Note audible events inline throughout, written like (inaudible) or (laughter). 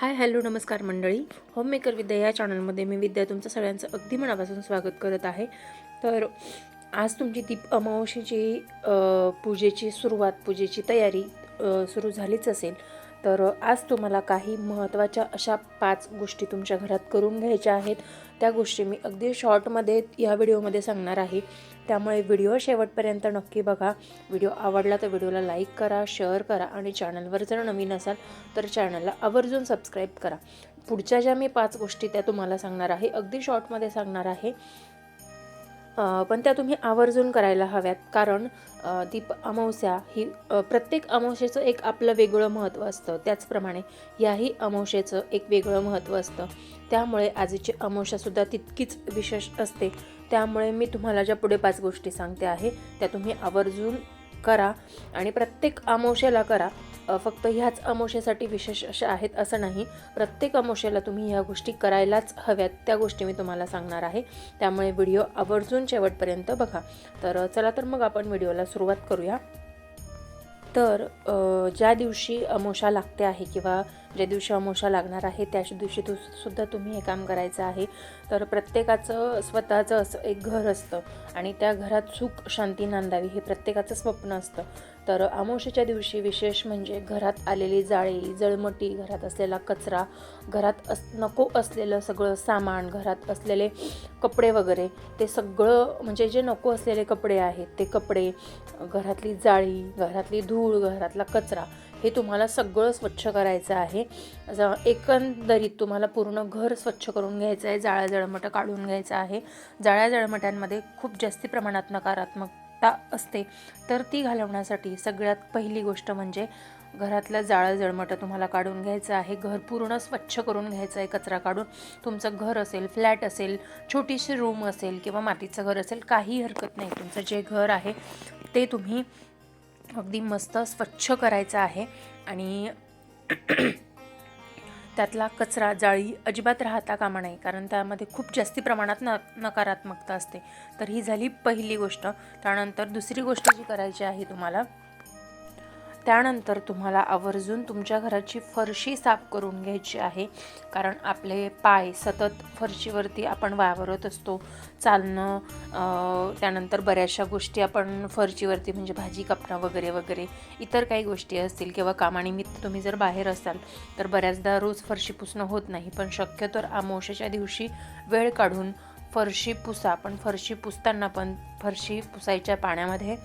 Hi hello नमस्कार मंडळी. Homemaker विद्या या चॅनलमध्ये मी विद्या तुमचं सगळ्यांचं अगदी मनापासून स्वागत करत आहे. तर आज तुमची दीप अमावस्येची पूजेची सुरुवात पूजेची तयारी सुरू झालीच असेल. तर आज तुम्हाला काही महत्त्वाच्या अशा पाच गोष्टी तुमच्या घरात करून घ्यायच्या आहेत. त्या गोष्टी मी अगदी शॉर्टमध्ये या व्हिडिओमध्ये सांगणार आहे. त्यामुळे व्हिडिओ शेवटपर्यंत नक्की बघा. व्हिडिओ आवडला तर व्हिडिओला लाईक करा शेअर करा आणि चॅनलवर जर नवीन असाल तर चॅनलला आवर्जून सबस्क्राईब करा. पुढच्या ज्या मी पाच गोष्टी त्या तुम्हाला सांगणार आहे अगदी शॉर्टमध्ये सांगणार आहे. पण त्या तुम्ही आवर्जून करायला हव्यात. कारण दीप अमावस्या ही प्रत्येक अमावस्येचं एक आपलं वेगळं महत्त्व असतं. त्याचप्रमाणे याही अमावस्येचं एक वेगळं महत्त्व असतं. त्यामुळे आजची अमावस्यासुद्धा तितकीच विशेष असते. त्यामुळे मी तुम्हाला ज्या पुढे पाच गोष्टी सांगते आहे त्या तुम्ही आवर्जून करा आणि प्रत्येक अमावशेला करा. फक्त ह्याच अमोशेसाठी विशेष अशा आहेत असं नाही. प्रत्येक अमोशेला तुम्ही ह्या गोष्टी करायलाच हव्यात. त्या गोष्टी मी तुम्हाला सांगणार आहे. त्यामुळे व्हिडिओ आवर्जून शेवटपर्यंत बघा. तर चला तर मग आपण व्हिडिओला सुरुवात करूया. तर ज्या दिवशी अमोशा लागते आहे किंवा ज्या दिवशी अमोशा लागणार आहे त्याच दिवशी तू सुद्धा तुम्ही हे काम करायचं आहे. तर प्रत्येकाचं स्वतःचं असं एक घर असतं आणि त्या घरात सुख शांती नांदावी हे प्रत्येकाचं स्वप्न असतं. तर अमोशेच्या दिवशी विशेष म्हणजे घरात आलेली जाळी जळमटी घरात असलेला कचरा घरात अस नको असलेलं सगळं सामान घरात असलेले कपडे वगैरे ते सगळं म्हणजे जे नको असलेले कपडे आहेत ते कपडे घरातली जाळी घरातली धूळ घरातला कचरा हे तुम्हाला सगळं स्वच्छ करायचं आहे. एकंदरीत तुम्हाला पूर्ण घर स्वच्छ करून घ्यायचं आहे जाळ्या जळमटं काढून घ्यायचं आहे. जाळ्या जळमट्यांमध्ये खूप जास्ती प्रमाणात नकारात्मकता असते. तर ती घालवण्यासाठी सगळ्यात पहिली गोष्ट म्हणजे घरातलं जाळं जळमटं तुम्हाला काढून घ्यायचं आहे. घर पूर्ण स्वच्छ करून घ्यायचं आहे कचरा काढून. तुमचं घर असेल फ्लॅट असेल छोटीशी रूम असेल किंवा मातीचं घर असेल काही हरकत नाही. तुमचं जे घर आहे ते तुम्ही अगदी मस्त स्वच्छ करायचं आहे. आणि त्यातला कचरा जाळी अजिबात राहता कामा नाही कारण त्यामध्ये खूप जास्ती प्रमाणात न नकारात्मकता असते. तर ही झाली पहिली गोष्ट. त्यानंतर दुसरी गोष्ट जी करायची आहे तुम्हाला त्यानंतर तुम्हाला आवर्जून तुमच्या घराची फरशी साफ करून घ्यायची आहे. कारण आपले पाय सतत फरशीवरती आपण वावरत असतो. चालणं त्यानंतर बऱ्याचशा गोष्टी आपण फरशीवरती म्हणजे भाजी कापणं वगैरे वगैरे इतर काही गोष्टी असतील किंवा कामानिमित्त तुम्ही जर बाहेर असाल तर बऱ्याचदा रोज फरशी पुसणं होत नाही. पण शक्यतो आमोशाच्या दिवशी वेळ काढून फरशी पुसा. पण फरशी पुसताना पण फरशी पुसायच्या पाण्यामध्ये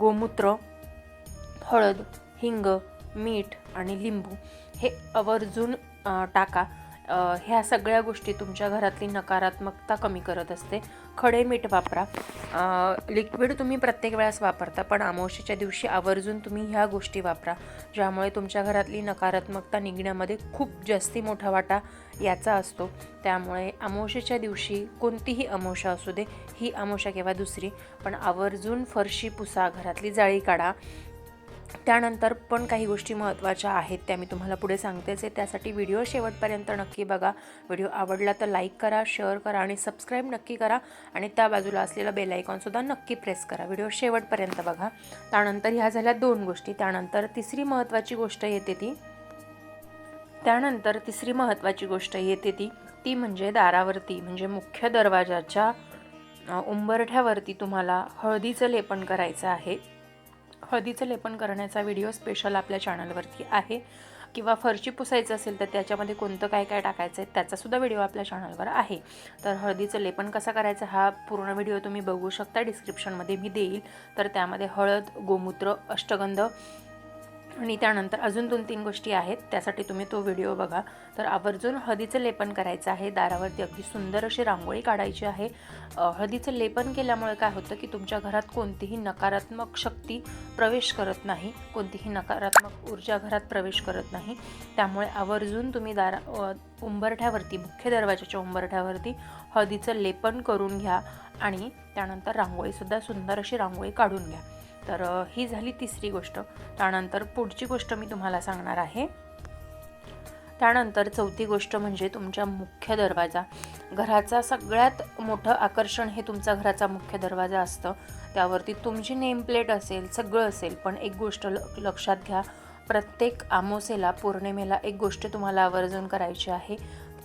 गोमूत्र हळद हिंग मीठ आणि लिंबू हे आवर्जून टाका. ह्या सगळ्या गोष्टी तुमच्या घरातली नकारात्मकता कमी करत असते. खडे मीठ वापरा. लिक्विड तुम्ही प्रत्येक वेळेस वापरता पण अमावशीच्या दिवशी आवर्जून तुम्ही ह्या गोष्टी वापरा ज्यामुळे तुमच्या घरातली नकारात्मकता निघण्यामध्ये खूप जास्ती मोठा वाटा याचा असतो. त्यामुळे अमावशीच्या दिवशी कोणतीही अमावशा असू दे ही अमावशा किंवा दुसरी पण आवर्जून फरशी पुसा घरातली जाळी काढा. त्यानंतर पण काही गोष्टी महत्त्वाच्या आहेत त्या मी तुम्हाला पुढे सांगतेच आहे त्यासाठी व्हिडिओ शेवटपर्यंत नक्की बघा. व्हिडिओ आवडला तर लाईक करा शेअर करा आणि सबस्क्राईब नक्की करा. आणि त्या बाजूला असलेलं बेल आयकॉनसुद्धा नक्की प्रेस करा. व्हिडिओ शेवटपर्यंत बघा. त्यानंतर ह्या झाल्या दोन गोष्टी. त्यानंतर तिसरी महत्त्वाची गोष्ट येते ती. त्यानंतर तिसरी महत्त्वाची गोष्ट येते ती. ती म्हणजे दारावरती म्हणजे मुख्य दरवाजाच्या उंबरठ्यावरती तुम्हाला हळदीचं लेपन करायचं आहे. हळदीचं लेपन करण्याचा व्हिडिओ स्पेशल आपल्या चॅनलवरती आहे. किंवा फरशी पुसायचं असेल तर त्याच्यामध्ये कोणतं काय काय टाकायचं आहे त्याचासुद्धा व्हिडिओ आपल्या चॅनलवर आहे. तर हळदीचं लेपन कसं करायचं हा पूर्ण व्हिडिओ तुम्ही बघू शकता. डिस्क्रिप्शनमध्ये मी देईल. तर त्यामध्ये हळद गोमूत्र अष्टगंध आणि त्यानंतर अजून दोन तीन गोष्टी आहेत. त्यासाठी तुम्ही तो व्हिडिओ बघा. तर आवर्जून हळदीचं लेपन करायचं आहे. दारावरती अगदी सुंदर अशी रांगोळी काढायची आहे. हळदीचं लेपन केल्यामुळे काय होतं की तुमच्या घरात कोणतीही नकारात्मक शक्ती प्रवेश करत नाही. कोणतीही नकारात्मक ऊर्जा घरात प्रवेश करत नाही. त्यामुळे आवर्जून तुम्ही दारा उंबरठ्यावरती मुख्य दरवाजाच्या उंबरठ्यावरती हळदीचं लेपन करून घ्या. आणि त्यानंतर रांगोळीसुद्धा सुंदर अशी रांगोळी काढून घ्या. तर ही झाली तिसरी गोष्ट. त्यानंतर पुढची गोष्ट मी तुम्हाला सांगणार आहे. त्यानंतर चौथी गोष्ट म्हणजे तुमच्या मुख्य दरवाजा. घराचा सगळ्यात मोठं आकर्षण हे तुमचा घराचा मुख्य दरवाजा असतं. त्यावरती तुमची नेम प्लेट असेल सगळं असेल पण एक गोष्ट ल लक्षात घ्या. प्रत्येक आमोसेला पौर्णिमेला एक गोष्ट तुम्हाला आवर्जून करायची आहे.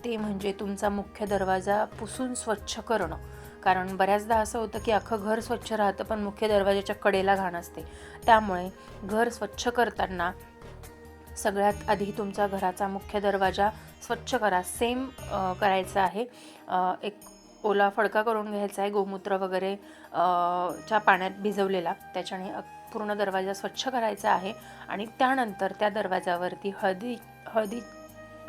ते म्हणजे तुमचा मुख्य दरवाजा पुसून स्वच्छ करणं. कारण बऱ्याचदा असं होतं की अख्खं घर स्वच्छ राहतं पण मुख्य दरवाजाच्या कडेला घाण असते. त्यामुळे घर स्वच्छ करताना सगळ्यात आधी तुमचा घराचा मुख्य दरवाजा स्वच्छ करा. सेम करायचा आहे. एक ओला फडका करून घ्यायचा आहे गोमूत्र वगैरे च्या पाण्यात भिजवलेला. त्याच्याने पूर्ण दरवाजा स्वच्छ करायचा आहे आणि त्यानंतर त्या दरवाजावरती हळदी हळदी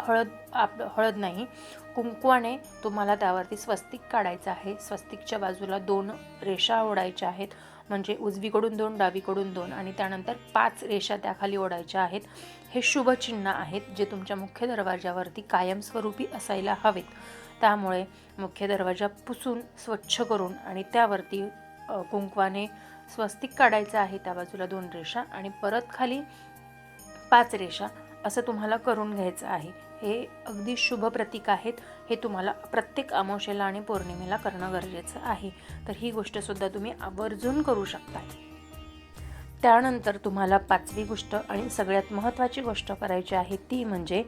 हळद आप हळद नाही कुंकवाने तुम्हाला त्यावरती स्वस्तिक काढायचं आहे. स्वस्तिकच्या बाजूला दोन रेषा ओढायच्या आहेत. म्हणजे उजवीकडून दोन डावीकडून दोन आणि त्यानंतर पाच रेषा त्याखाली ओढायच्या आहेत. हे शुभचिन्ह आहेत जे तुमच्या मुख्य दरवाजावरती कायमस्वरूपी असायला हवेत. त्यामुळे मुख्य दरवाजा पुसून स्वच्छ करून आणि त्यावरती कुंकवाने स्वस्तिक काढायचं आहे. त्या बाजूला दोन रेषा आणि परत खाली पाच रेषा असं तुम्हाला करून घ्यायचं आहे. हे अगदी शुभ प्रतीक आहेत. हे तुम्हाला प्रत्येक अमावशेला आणि पौर्णिमेला करणं गरजेचं आहे. तर ही गोष्टसुद्धा तुम्ही आवर्जून करू शकता त्यानंतर तुम्हाला पाचवी गोष्ट आणि सगळ्यात महत्त्वाची गोष्ट करायची आहे ती म्हणजे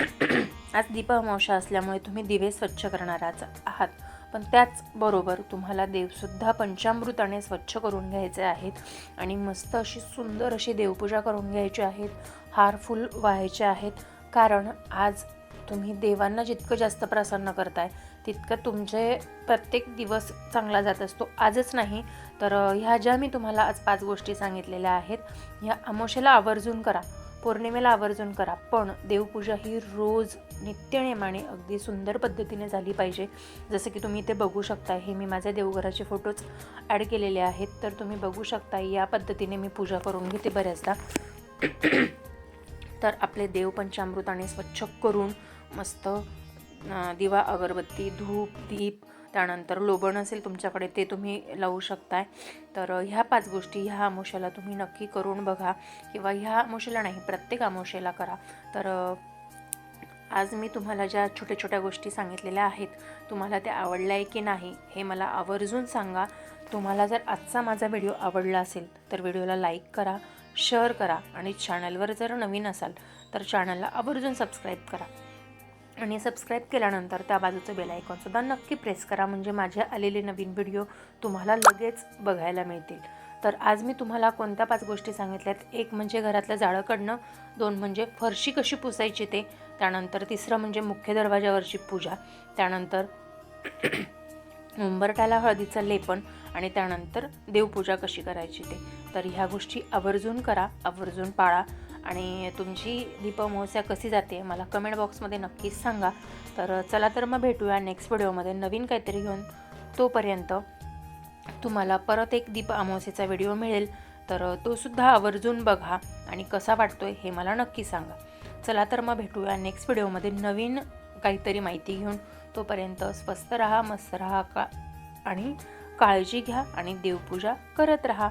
(clears throat) आज दीप अमावशा असल्यामुळे तुम्ही दिवे स्वच्छ करणाराच आहात. पण त्याचबरोबर तुम्हाला देवसुद्धा पंचामृताने स्वच्छ करून घ्यायचे आहेत आणि मस्त अशी सुंदर अशी देवपूजा करून घ्यायची आहेत. हार फुल व्हायचे आहेत. कारण आज तुम्ही देवांना जितकं जास्त प्रसन्न करताय तितकं तुमचे प्रत्येक दिवस चांगला जात असतो. आजच नाही तर ह्या ज्या मी तुम्हाला आज पाच गोष्टी सांगितलेल्या आहेत ह्या अमोशेला आवर्जून करा पौर्णिमेला आवर्जून करा पण देवपूजा ही रोज नित्यनेमाने अगदी सुंदर पद्धतीने झाली पाहिजे. जसं की तुम्ही इथे बघू शकता हे मी माझ्या देवघराचे फोटोज ॲड केलेले आहेत. तर तुम्ही बघू शकता या पद्धतीने मी पूजा करून घेते बऱ्याचदा. तर आपले देव पंचामृताने स्वच्छ करून मस्त दिवा अगरबत्ती धूप दीप त्यानंतर लोबण असेल तुमच्याकडे ते तुम्ही लावू शकताय. तर ह्या पाच गोष्टी ह्या आमोशाला तुम्ही नक्की करून बघा किंवा ह्या आमोशाला नाही प्रत्येक आमोशाला करा. तर आज मी तुम्हाला ज्या छोट्या छोट्या गोष्टी सांगितलेल्या आहेत तुम्हाला त्या आवडल्या आहे की नाही हे मला आवर्जून सांगा. तुम्हाला जर आजचा माझा व्हिडिओ आवडला असेल तर व्हिडिओला लाईक करा. शेअर करा आणि चॅनलवर जर नवीन असाल तर चॅनलला आवर्जून सबस्क्राईब करा. आणि सबस्क्राईब केल्यानंतर त्या बाजूचं बेल आयकॉनसुद्धा नक्की प्रेस करा म्हणजे माझे आलेले नवीन व्हिडिओ तुम्हाला लगेच बघायला मिळतील. तर आज मी तुम्हाला कोणत्या पाच गोष्टी सांगितल्यात एक म्हणजे घरातलं जाळं काढणं दोन म्हणजे फरशी कशी पुसायची ते त्यानंतर तिसरं म्हणजे मुख्य दरवाजावरची पूजा त्यानंतर (clears throat) उंबरट्याला हळदीचं लेपन आणि त्यानंतर देवपूजा कशी करायची ते. तर ह्या गोष्टी आवर्जून करा आवर्जून पाळा. आणि तुमची दीपमहोत्सव कशी जाते मला कमेंट बॉक्समध्ये नक्कीच सांगा. तर चला तर मग भेटूया नेक्स्ट व्हिडिओमध्ये नवीन काहीतरी घेऊन तोपर्यंत तुम्हाला परत एक दीप अमावस्येचा व्हिडिओ मिळेल. तर तो सुद्धा आवर्जून बघा आणि कसा वाटतोय हे मला नक्की सांगा. चला तर मग भेटूया नेक्स्ट व्हिडिओमध्ये नवीन काहीतरी माहिती घेऊन तोपर्यंत स्वस्त राहा मस्त राहा का आणि काळजी घ्या आणि देवपूजा करत राहा.